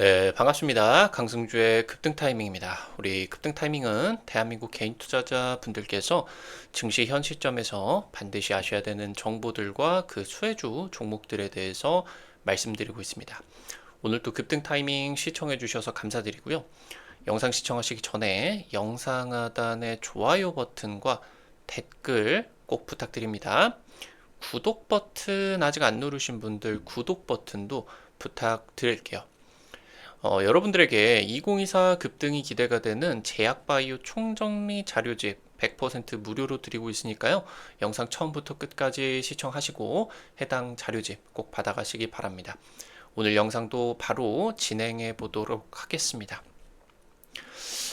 네, 반갑습니다. 강승주의 급등 타이밍입니다. 우리 급등 타이밍은 대한민국 개인 투자자 분들께서 증시 현 시점에서 반드시 아셔야 되는 정보들과 그 수혜주 종목들에 대해서 말씀드리고 있습니다. 오늘도 급등 타이밍 시청해 주셔서 감사드리고요. 영상 시청하시기 전에 영상 하단의 좋아요 버튼과 댓글 꼭 부탁드립니다. 구독 버튼 아직 안 누르신 분들 구독 버튼도 부탁드릴게요. 어, 여러분들에게 2024 급등이 기대가 되는 제약바이오 총정리 자료집 100% 무료로 드리고 있으니까요. 영상 처음부터 끝까지 시청하시고 해당 자료집 꼭 받아가시기 바랍니다. 오늘 영상도 바로 진행해 보도록 하겠습니다.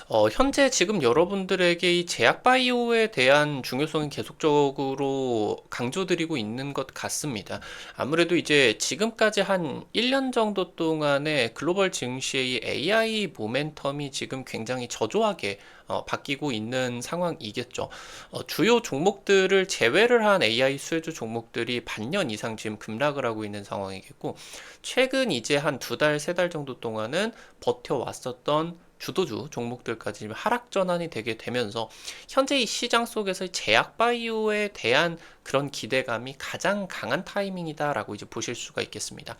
어, 현재 지금 여러분들에게 이 제약 바이오에 대한 중요성이 계속적으로 강조드리고 있는 것 같습니다. 아무래도 이제 지금까지 한 1년 정도 동안에 글로벌 증시의 AI 모멘텀이 지금 굉장히 저조하게 어, 바뀌고 있는 상황이겠죠. 어, 주요 종목들을 제외를 한 AI 수혜주 종목들이 반년 이상 지금 급락을 하고 있는 상황이겠고, 최근 이제 한 두 달, 세 달 정도 동안은 버텨왔었던 주도주 종목들까지 하락 전환이 되게 되면서 현재 이 시장 속에서 제약 바이오에 대한 그런 기대감이 가장 강한 타이밍이다라고 이제 보실 수가 있겠습니다.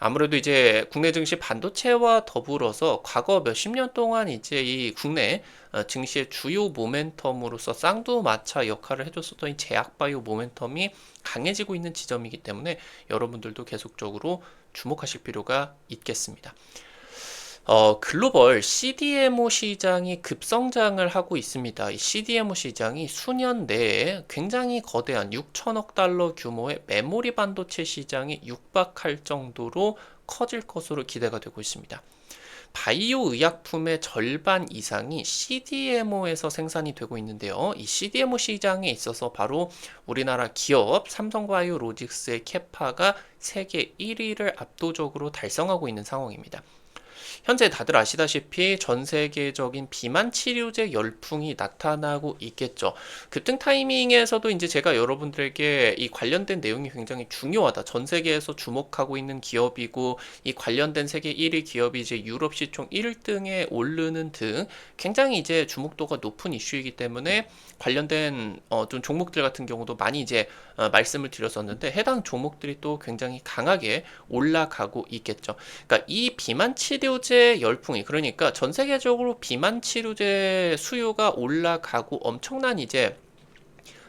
아무래도 이제 국내 증시 반도체와 더불어서 과거 몇십 년 동안 이제 이 국내 어, 증시의 주요 모멘텀으로서 쌍두마차 역할을 해줬었던 이 제약 바이오 모멘텀이 강해지고 있는 지점이기 때문에 여러분들도 계속적으로 주목하실 필요가 있겠습니다. 어, 글로벌 CDMO 시장이 급성장을 하고 있습니다. 이 CDMO 시장이 수년 내에 굉장히 거대한 6천억 달러 규모의 메모리 반도체 시장이 육박할 정도로 커질 것으로 기대가 되고 있습니다. 바이오 의약품의 절반 이상이 CDMO에서 생산이 되고 있는데요. 이 CDMO 시장에 있어서 바로 우리나라 기업 삼성바이오로직스의 캐파가 세계 1위를 압도적으로 달성하고 있는 상황입니다. 현재 다들 아시다시피 전 세계적인 비만 치료제 열풍이 나타나고 있겠죠. 급등 타이밍에서도 이제 제가 여러분들에게 이 관련된 내용이 굉장히 중요하다. 전 세계에서 주목하고 있는 기업이고 이 관련된 세계 1위 기업이 이제 유럽 시총 1등에 오르는 등 굉장히 이제 주목도가 높은 이슈이기 때문에 관련된 어, 좀 종목들 같은 경우도 많이 이제 어, 말씀을 드렸었는데 해당 종목들이 또 굉장히 강하게 올라가고 있겠죠. 그러니까 이 비만 치료 제 열풍이. 그러니까 전 세계적으로 비만 치료제 수요가 올라가고 엄청난 이제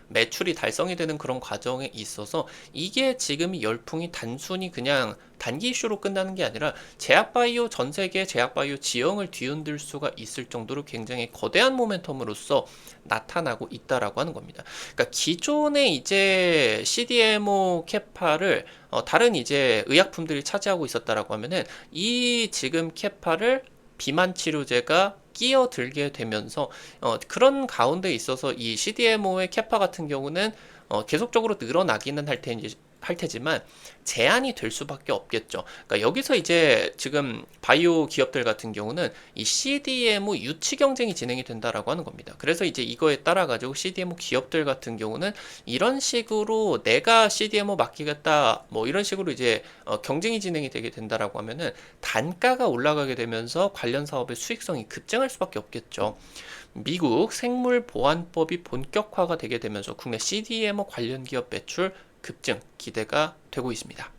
매출이 달성이 되는 그런 과정에 있어서 이게 지금 이 열풍이 단순히 그냥 단기 이슈로 끝나는 게 아니라 제약바이오 전 세계 제약바이오 지형을 뒤흔들 수가 있을 정도로 굉장히 거대한 모멘텀으로서 나타나고 있다라고 하는 겁니다. 그러니까 기존의 이제 CDMO 캐파를 어, 다른 이제 의약품들이 차지하고 있었다라고 하면은 이 지금 캐파를 비만 치료제가 끼어들게 되면서 어, 그런 가운데 있어서 이 CDMO의 캐파 같은 경우는 어, 계속적으로 늘어나기는 할 텐지 할 테지만 제한이 될 수밖에 없겠죠. 그러니까 여기서 이제 지금 바이오 기업들 같은 경우는 이 CDMO 유치 경쟁이 진행이 된다라고 하는 겁니다. 그래서 이제 이거에 따라 가지고 CDMO 기업들 같은 경우는 이런 식으로 내가 CDMO 맡기겠다 뭐 이런 식으로 이제 어 경쟁이 진행이 되게 된다라고 하면은 단가가 올라가게 되면서 관련 사업의 수익성이 급증할 수밖에 없겠죠. 미국 생물 보안법이 본격화가 되게 되면서 국내 CDMO 관련 기업 매출 급증 기대가 되고 있습니다.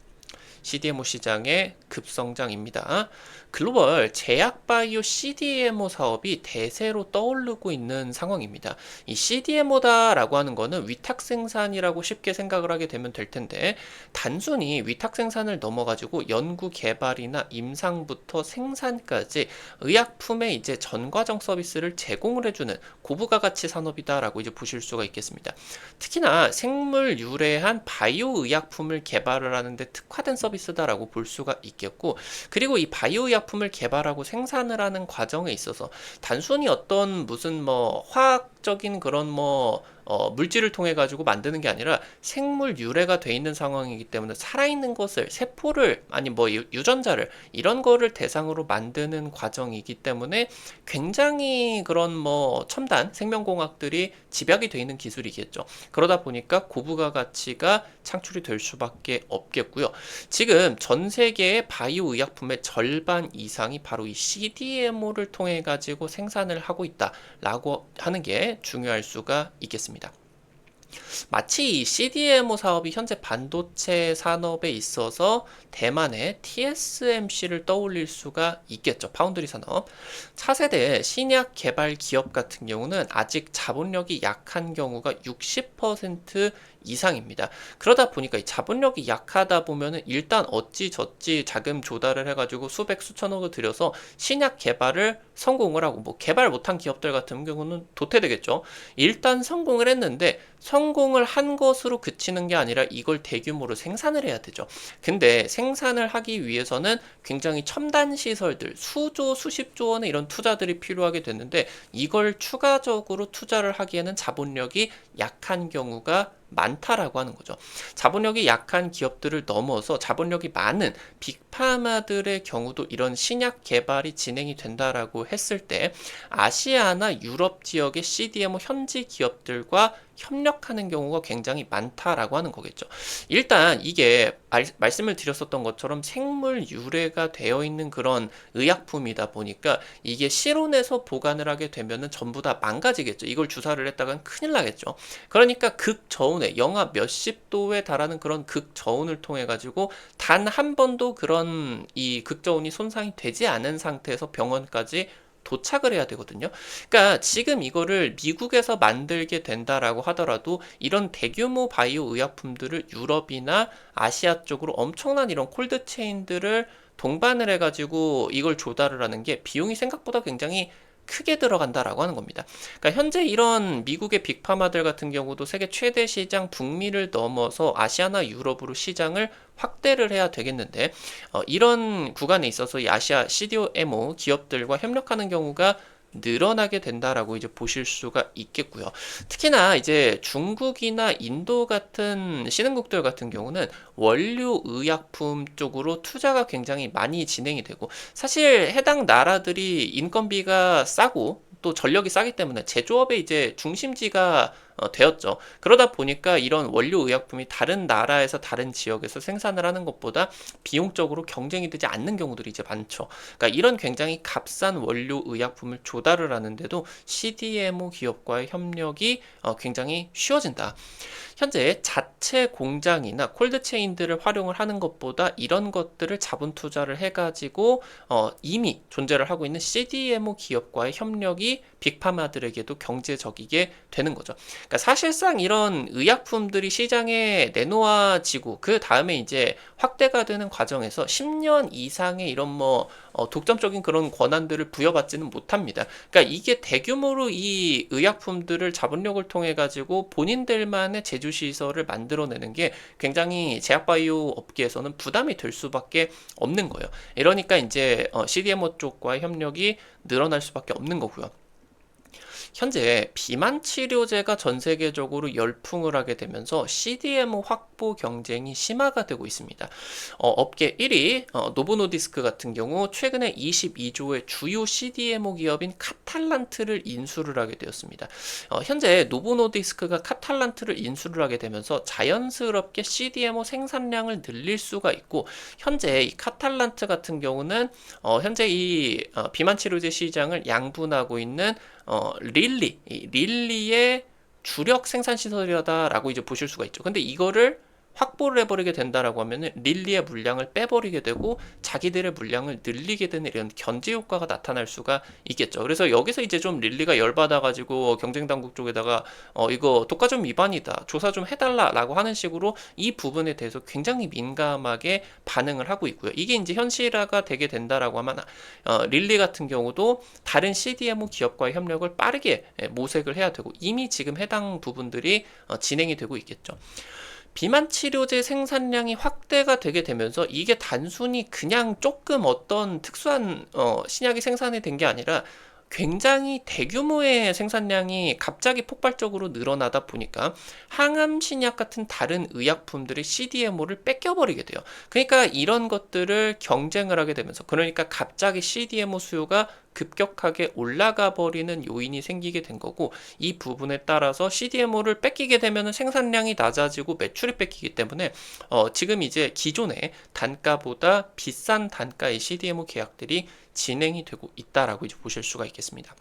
CDMO 시장의 급성장입니다. 글로벌 제약 바이오 CDMO 사업이 대세로 떠오르고 있는 상황입니다. 이 CDMO다라고 하는 거는 위탁 생산이라고 쉽게 생각을 하게 되면 될 텐데 단순히 위탁 생산을 넘어가지고 연구 개발이나 임상부터 생산까지 의약품의 이제 전 과정 서비스를 제공을 해주는 고부가 가치 산업이다라고 이제 보실 수가 있겠습니다. 특히나 생물 유래한 바이오 의약품을 개발을 하는데 특화된 서비스다라고 볼 수가 있겠고 그리고 이 바이오 의약 품을 개발하고 생산을 하는 과정에 있어서 단순히 어떤 무슨 뭐 화학 독자적인 그런 뭐 어, 물질을 통해 가지고 만드는 게 아니라 생물 유래가 돼 있는 상황이기 때문에 살아있는 것을 세포를 아니 뭐 유- 유전자를 이런 거를 대상으로 만드는 과정이기 때문에 굉장히 그런 뭐 첨단 생명공학들이 집약이 돼 있는 기술이겠죠. 그러다 보니까 고부가 가치가 창출이 될 수밖에 없겠고요. 지금 전 세계의 바이오 의약품의 절반 이상이 바로 이 CDMO를 통해 가지고 생산을 하고 있다라고 하는 게 중요할 수가 있겠습니다. 마치 이 CDMO 사업이 현재 반도체 산업에 있어서 대만의 TSMC를 떠올릴 수가 있겠죠. 파운드리 산업. 차세대 신약 개발 기업 같은 경우는 아직 자본력이 약한 경우가 60% 이상입니다. 그러다 보니까 이 자본력이 약하다 보면은 일단 어찌 저찌 자금 조달을 해가지고 수백 수천억을 들여서 신약 개발을 성공을 하고 뭐 개발 못한 기업들 같은 경우는 도태되겠죠. 일단 성공을 했는데 성공을 한 것으로 그치는 게 아니라 이걸 대규모로 생산을 해야 되죠. 근데 생산을 하기 위해서는 굉장히 첨단 시설들, 수조, 수십조 원의 이런 투자들이 필요하게 됐는데 이걸 추가적으로 투자를 하기에는 자본력이 약한 경우가 많다라고 하는 거죠. 자본력이 약한 기업들을 넘어서 자본력이 많은 빅파마들의 경우도 이런 신약 개발이 진행이 된다라고 했을 때 아시아나 유럽 지역의 CDMO 현지 기업들과 협력하는 경우가 굉장히 많다라고 하는 거겠죠. 일단 이게 말, 말씀을 드렸었던 것처럼 생물 유래가 되어 있는 그런 의약품이다 보니까 이게 실온에서 보관을 하게 되면은 전부 다 망가지겠죠. 이걸 주사를 했다간 큰일 나겠죠. 그러니까 극저온에 영하 몇십 도에 달하는 그런 극저온을 통해 가지고 단 한 번도 그런 이 극저온이 손상이 되지 않은 상태에서 병원까지 도착을 해야 되거든요. 그러니까 지금 이거를 미국에서 만들게 된다라고 하더라도 이런 대규모 바이오 의약품들을 유럽이나 아시아 쪽으로 엄청난 이런 콜드 체인들을 동반을 해가지고 이걸 조달을 하는 게 비용이 생각보다 굉장히 크게 들어간다라고 하는 겁니다. 그러니까 현재 이런 미국의 빅파마들 같은 경우도 세계 최대 시장 북미를 넘어서 아시아나 유럽으로 시장을 확대를 해야 되겠는데 어, 이런 구간에 있어서 이 아시아 CDMO 기업들과 협력하는 경우가 늘어나게 된다라고 이제 보실 수가 있겠고요. 특히나 이제 중국이나 인도 같은 신흥국들 같은 경우는 원료 의약품 쪽으로 투자가 굉장히 많이 진행이 되고 사실 해당 나라들이 인건비가 싸고 또 전력이 싸기 때문에 제조업의 이제 중심지가 어, 되었죠. 그러다 보니까 이런 원료 의약품이 다른 나라에서 다른 지역에서 생산을 하는 것보다 비용적으로 경쟁이 되지 않는 경우들이 이제 많죠. 그러니까 이런 굉장히 값싼 원료 의약품을 조달을 하는데도 CDMO 기업과의 협력이 어, 굉장히 쉬워진다. 현재 자체 공장이나 콜드체인들을 활용을 하는 것보다 이런 것들을 자본 투자를 해가지고 어, 이미 존재를 하고 있는 CDMO 기업과의 협력이 빅파마들에게도 경제적이게 되는 거죠. 그러니까 사실상 이런 의약품들이 시장에 내놓아지고 그 다음에 이제 확대가 되는 과정에서 10년 이상의 이런 뭐 어, 독점적인 그런 권한들을 부여받지는 못합니다. 그러니까 이게 대규모로 이 의약품들을 자본력을 통해 가지고 본인들만의 제조 시설을 만들어내는 게 굉장히 제약바이오 업계에서는 부담이 될 수밖에 없는 거예요. 이러니까 이제 어, CDMO 쪽과의 협력이 늘어날 수밖에 없는 거고요. 현재 비만 치료제가 전 세계적으로 열풍을 하게 되면서 CDMO 확보 경쟁이 심화가 되고 있습니다. 어, 업계 1위 어, 노보노디스크 같은 경우 최근에 22조의 주요 CDMO 기업인 카탈란트를 인수를 하게 되었습니다. 어, 현재 노보노디스크가 카탈란트를 인수를 하게 되면서 자연스럽게 CDMO 생산량을 늘릴 수가 있고 현재 이 카탈란트 같은 경우는 어, 현재 이 어, 비만 치료제 시장을 양분하고 있는 어, 릴리, 이 릴리의 주력 생산 시설이다라고 이제 보실 수가 있죠. 근데 이거를 확보를 해버리게 된다라고 하면은 릴리의 물량을 빼버리게 되고 자기들의 물량을 늘리게 되는 이런 견제 효과가 나타날 수가 있겠죠. 그래서 여기서 이제 좀 릴리가 열받아가지고 경쟁 당국 쪽에다가 어 이거 독과 점 위반이다 조사 좀 해달라라고 하는 식으로 이 부분에 대해서 굉장히 민감하게 반응을 하고 있고요. 이게 이제 현실화가 되게 된다라고 하면 어 릴리 같은 경우도 다른 CDMO 기업과의 협력을 빠르게 예, 모색을 해야 되고 이미 지금 해당 부분들이 어 진행이 되고 있겠죠. 비만 치료제 생산량이 확대가 되게 되면서 이게 단순히 그냥 조금 어떤 특수한 어, 신약이 생산이 된 게 아니라 굉장히 대규모의 생산량이 갑자기 폭발적으로 늘어나다 보니까 항암 신약 같은 다른 의약품들이 CDMO를 뺏겨버리게 돼요. 그러니까 이런 것들을 경쟁을 하게 되면서 그러니까 갑자기 CDMO 수요가 급격하게 올라가 버리는 요인이 생기게 된 거고 이 부분에 따라서 CDMO를 뺏기게 되면 생산량이 낮아지고 매출이 뺏기기 때문에 어, 지금 이제 기존의 단가보다 비싼 단가의 CDMO 계약들이 진행이 되고 있다라고 이제 보실 수가 있겠습니다.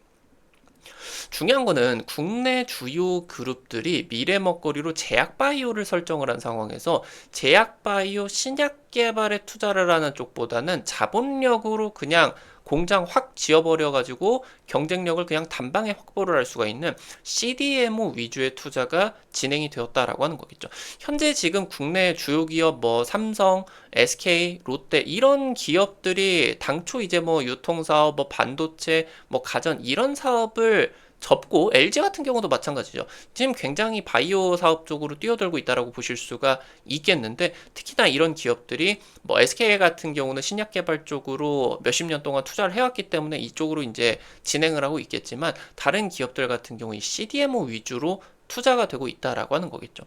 중요한 거는 국내 주요 그룹들이 미래 먹거리로 제약 바이오를 설정을 한 상황에서 제약 바이오 신약 개발에 투자를 하는 쪽보다는 자본력으로 그냥 공장 확 지어버려 가지고 경쟁력을 그냥 단방에 확보를 할 수가 있는 CDMO 위주의 투자가 진행이 되었다라고 하는 거겠죠. 현재 지금 국내 주요 기업 뭐 삼성, SK, 롯데 이런 기업들이 당초 이제 뭐 유통사업, 뭐 반도체, 뭐 가전 이런 사업을 접고 LG 같은 경우도 마찬가지죠. 지금 굉장히 바이오 사업 쪽으로 뛰어들고 있다라고 보실 수가 있겠는데 특히나 이런 기업들이 뭐 SK 같은 경우는 신약 개발 쪽으로 몇십 년 동안 투자를 해왔기 때문에 이쪽으로 이제 진행을 하고 있겠지만 다른 기업들 같은 경우 이 CDMO 위주로 투자가 되고 있다라고 하는 거겠죠.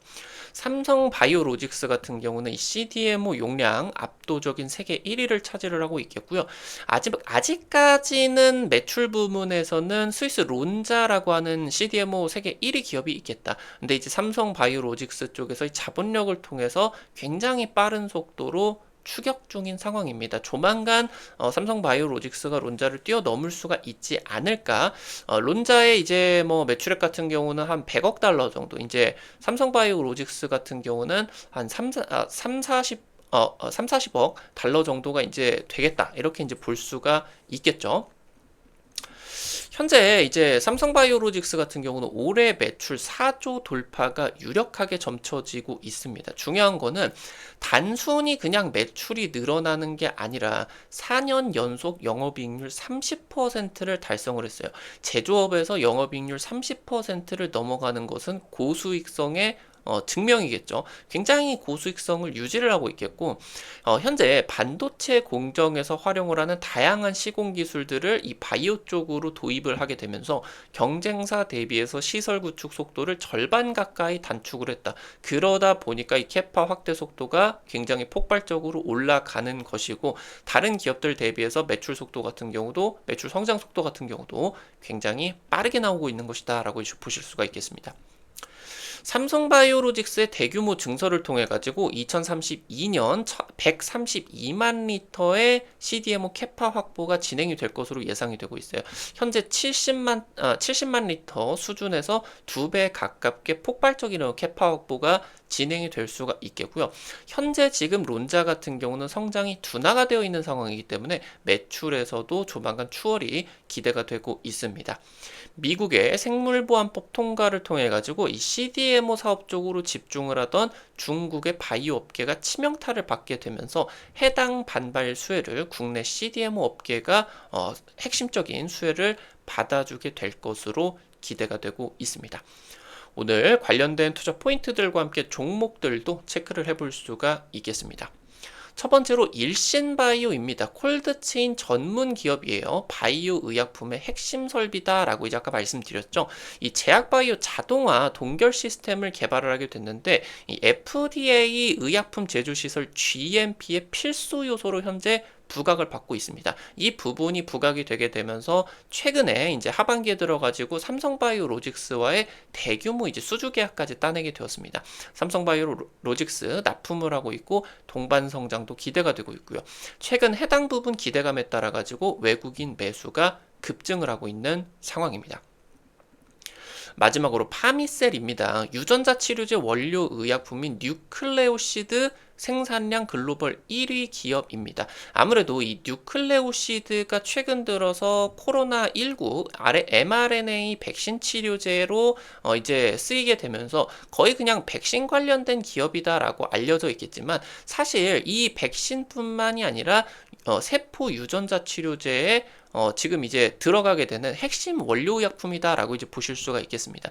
삼성 바이오로직스 같은 경우는 이 CDMO 용량 압도적인 세계 1위를 차지를 하고 있겠고요. 아직 아직까지는 매출 부문에서는 스위스 론자라고 하는 CDMO 세계 1위 기업이 있겠다. 근데 이제 삼성 바이오로직스 쪽에서 이 자본력을 통해서 굉장히 빠른 속도로 추격 중인 상황입니다. 조만간 어, 삼성 바이오로직스가 론자를 뛰어넘을 수가 있지 않을까. 어, 론자의 이제 뭐 매출액 같은 경우는 한 100억 달러 정도. 이제 삼성 바이오로직스 같은 경우는 한 3, 3 40 어, 3, 40억 달러 정도가 이제 되겠다. 이렇게 이제 볼 수가 있겠죠. 현재 이제 삼성바이오로직스 같은 경우는 올해 매출 4조 돌파가 유력하게 점쳐지고 있습니다. 중요한 거는 단순히 그냥 매출이 늘어나는 게 아니라 4년 연속 영업이익률 30%를 달성을 했어요. 제조업에서 영업이익률 30%를 넘어가는 것은 고수익성의 어, 증명이겠죠. 굉장히 고수익성을 유지를 하고 있겠고 어, 현재 반도체 공정에서 활용을 하는 다양한 시공 기술들을 이 바이오 쪽으로 도입을 하게 되면서 경쟁사 대비해서 시설 구축 속도를 절반 가까이 단축을 했다. 그러다 보니까 이 캐파 확대 속도가 굉장히 폭발적으로 올라가는 것이고 다른 기업들 대비해서 매출 속도 같은 경우도 매출 성장 속도 같은 경우도 굉장히 빠르게 나오고 있는 것이다라고 보실 수가 있겠습니다. 삼성바이오로직스의 대규모 증설을 통해 가지고 2032년 132만 리터의 CDMO 캐파 확보가 진행이 될 것으로 예상이 되고 있어요. 현재 70만 아, 70만 리터 수준에서 두 배 가깝게 폭발적인 캐파 확보가 진행이 될 수가 있겠고요. 현재 지금 론자 같은 경우는 성장이 둔화가 되어 있는 상황이기 때문에 매출에서도 조만간 추월이 기대가 되고 있습니다. 미국의 생물보안법 통과를 통해 가지고 이 CDMO 사업 쪽으로 집중을 하던 중국의 바이오 업계가 치명타를 받게 되면서 해당 반발 수혜를 국내 CDMO 업계가 어, 핵심적인 수혜를 받아주게 될 것으로 기대가 되고 있습니다. 오늘 관련된 투자 포인트들과 함께 종목들도 체크를 해볼 수가 있겠습니다. 첫 번째로 일신바이오입니다. 콜드체인 전문 기업이에요. 바이오 의약품의 핵심 설비다라고 이제 아까 말씀드렸죠. 이 제약바이오 자동화 동결 시스템을 개발을 하게 됐는데 이 FDA 의약품 제조 시설 GMP의 필수 요소로 현재 부각을 받고 있습니다. 이 부분이 부각이 되게 되면서 최근에 이제 하반기에 들어가지고 삼성바이오로직스와의 대규모 이제 수주 계약까지 따내게 되었습니다. 삼성바이오로직스 납품을 하고 있고 동반 성장도 기대가 되고 있고요. 최근 해당 부분 기대감에 따라 가지고 외국인 매수가 급증을 하고 있는 상황입니다. 마지막으로 파미셀입니다. 유전자 치료제 원료 의약품인 뉴클레오시드 생산량 글로벌 1위 기업입니다. 아무래도 이 뉴클레오시드가 최근 들어서 코로나19 아래 mRNA 백신 치료제로 어 이제 쓰이게 되면서 거의 그냥 백신 관련된 기업이다라고 알려져 있겠지만 사실 이 백신뿐만이 아니라 어, 세포 유전자 치료제에 어, 지금 이제 들어가게 되는 핵심 원료 약품이다라고 이제 보실 수가 있겠습니다.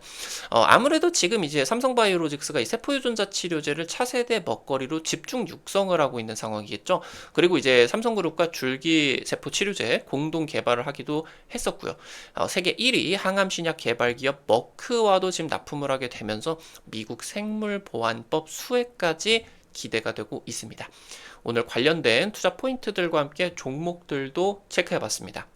어, 아무래도 지금 이제 삼성바이오로직스가 이 세포 유전자 치료제를 차세대 먹거리로 집중 육성을 하고 있는 상황이겠죠. 그리고 이제 삼성그룹과 줄기 세포 치료제 공동 개발을 하기도 했었고요. 어, 세계 1위 항암 신약 개발 기업 머크와도 지금 납품을 하게 되면서 미국 생물보안법 수혜까지 기대가 되고 있습니다. 오늘 관련된 투자 포인트들과 함께 종목들도 체크해 봤습니다.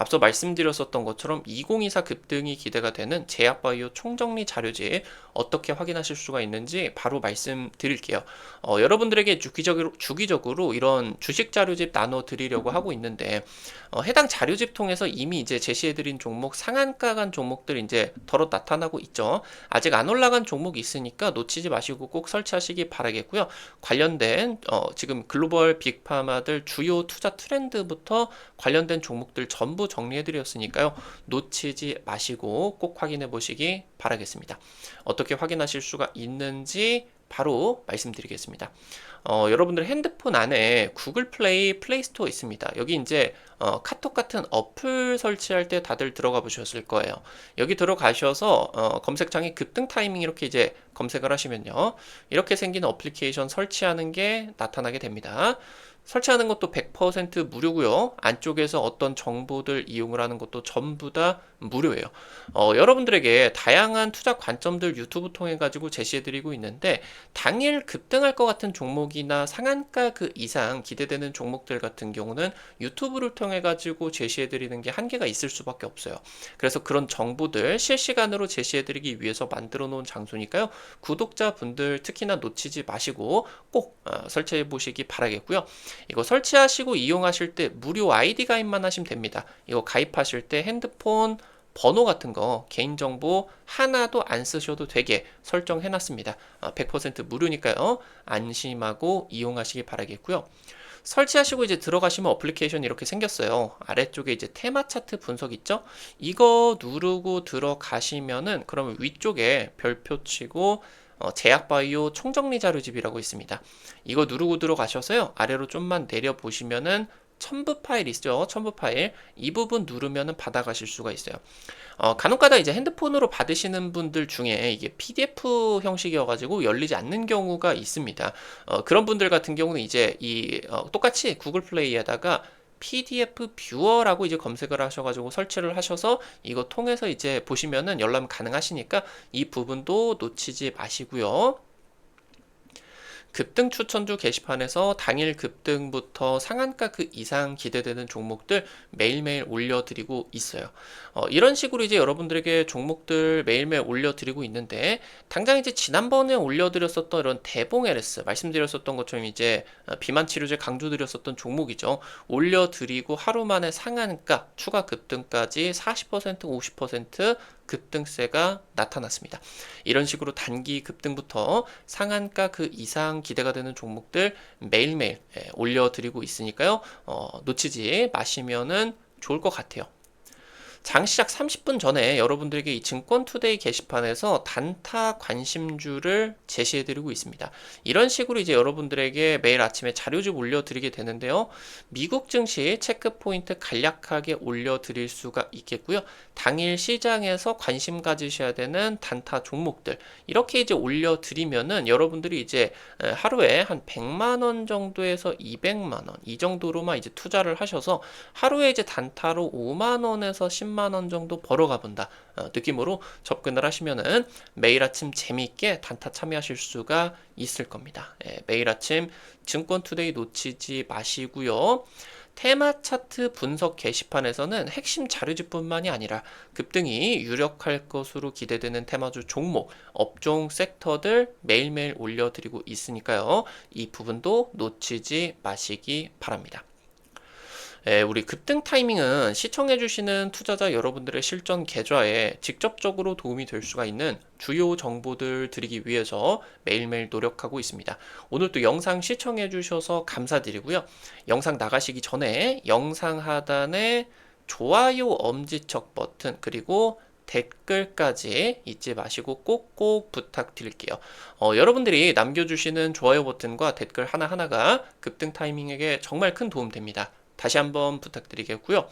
앞서 말씀드렸었던 것처럼 2024 급등이 기대가 되는 제약바이오 총정리 자료지 어떻게 확인하실 수가 있는지 바로 말씀드릴게요. 어, 여러분들에게 주기적으로, 주기적으로 이런 주식 자료집 나눠 드리려고 하고 있는데 어, 해당 자료집 통해서 이미 이제 제시해드린 종목 상한가 간 종목들 이제 덜어 나타나고 있죠. 아직 안 올라간 종목이 있으니까 놓치지 마시고 꼭 설치하시기 바라겠고요. 관련된 어, 지금 글로벌 빅파마들 주요 투자 트렌드부터 관련된 종목들 전부 정리해드렸으니까요. 놓치지 마시고 꼭 확인해 보시기 바라겠습니다. 어떻게 확인하실 수가 있는지 바로 말씀드리겠습니다. 어, 여러분들 핸드폰 안에 구글 플레이, 플레이스토어 있습니다. 여기 이제 어, 카톡 같은 어플 설치할 때 다들 들어가 보셨을 거예요. 여기 들어가셔서 어, 검색창에 급등 타이밍 이렇게 이제 검색을 하시면요. 이렇게 생긴 어플리케이션 설치하는 게 나타나게 됩니다. 설치하는 것도 100% 무료고요. 안쪽에서 어떤 정보들 이용을 하는 것도 전부 다 무료예요. 어, 여러분들에게 다양한 투자 관점들 유튜브 통해 가지고 제시해드리고 있는데 당일 급등할 것 같은 종목이나 상한가 그 이상 기대되는 종목들 같은 경우는 유튜브를 통해 가지고 제시해드리는 게 한계가 있을 수밖에 없어요. 그래서 그런 정보들 실시간으로 제시해드리기 위해서 만들어 놓은 장소니까요. 구독자분들 특히나 놓치지 마시고 꼭 어, 설치해 보시기 바라겠고요. 이거 설치하시고 이용하실 때 무료 아이디 가입만 하시면 됩니다. 이거 가입하실 때 핸드폰 번호 같은 거 개인정보 하나도 안 쓰셔도 되게 설정해 놨습니다. 100% 어, 무료니까요. 안심하고 이용하시기 바라겠고요. 설치하시고 이제 들어가시면 어플리케이션이 이렇게 생겼어요. 아래쪽에 이제 테마 차트 분석 있죠? 이거 누르고 들어가시면은 그러면 위쪽에 별표 치고 어, 제약바이오 총정리 자료집이라고 있습니다. 이거 누르고 들어가셔서요. 아래로 좀만 내려 보시면은 첨부 파일 있죠? 첨부 파일. 이 부분 누르면은 받아가실 수가 있어요. 어, 간혹가다 이제 핸드폰으로 받으시는 분들 중에 이게 PDF 형식이어가지고 열리지 않는 경우가 있습니다. 어, 그런 분들 같은 경우는 이제 이 어, 똑같이 구글 플레이에다가 PDF 뷰어라고 이제 검색을 하셔가지고 설치를 하셔서 이거 통해서 이제 보시면은 열람 가능하시니까 이 부분도 놓치지 마시고요. 급등 추천주 게시판에서 당일 급등부터 상한가 그 이상 기대되는 종목들 매일매일 올려드리고 있어요. 어, 이런 식으로 이제 여러분들에게 종목들 매일매일 올려드리고 있는데 당장 이제 지난번에 올려드렸었던 이런 대봉 LS 말씀드렸었던 것처럼 이제 어, 비만 치료제 강조드렸었던 종목이죠. 올려드리고 하루 만에 상한가 추가 급등까지 40% 50% 급등세가 나타났습니다. 이런 식으로 단기 급등부터 상한가 그 이상 기대가 되는 종목들 매일매일 예, 올려드리고 있으니까요. 어, 놓치지 마시면은 좋을 것 같아요. 장 시작 30분 전에 여러분들에게 이 증권투데이 게시판에서 단타 관심주를 제시해드리고 있습니다. 이런 식으로 이제 여러분들에게 매일 아침에 자료집 올려드리게 되는데요. 미국 증시 체크포인트 간략하게 올려드릴 수가 있겠고요. 당일 시장에서 관심 가지셔야 되는 단타 종목들 이렇게 이제 올려드리면은 여러분들이 이제 하루에 한 100만 원 정도에서 200만 원 이 정도로만 이제 투자를 하셔서 하루에 이제 단타로 5만 원에서 10만 10만 원 정도 벌어가 본다 어, 느낌으로 접근을 하시면은 매일 아침 재미있게 단타 참여하실 수가 있을 겁니다. 예, 매일 아침 증권투데이 놓치지 마시고요. 테마 차트 분석 게시판에서는 핵심 자료집뿐만이 아니라 급등이 유력할 것으로 기대되는 테마주 종목, 업종 섹터들 매일매일 올려드리고 있으니까요. 이 부분도 놓치지 마시기 바랍니다. 예, 우리 급등 타이밍은 시청해주시는 투자자 여러분들의 실전 계좌에 직접적으로 도움이 될 수가 있는 주요 정보들 드리기 위해서 매일매일 노력하고 있습니다. 오늘도 영상 시청해주셔서 감사드리고요. 영상 나가시기 전에 영상 하단에 좋아요 엄지척 버튼 그리고 댓글까지 잊지 마시고 꼭꼭 부탁드릴게요. 어, 여러분들이 남겨주시는 좋아요 버튼과 댓글 하나하나가 급등 타이밍에게 정말 큰 도움 됩니다. 다시 한번 부탁드리겠고요.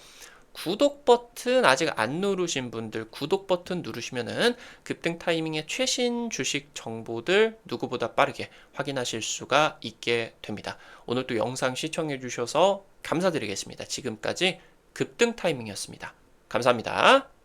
구독 버튼 아직 안 누르신 분들 구독 버튼 누르시면은 급등 타이밍의 최신 주식 정보들 누구보다 빠르게 확인하실 수가 있게 됩니다. 오늘 또 영상 시청해 주셔서 감사드리겠습니다. 지금까지 급등 타이밍이었습니다. 감사합니다.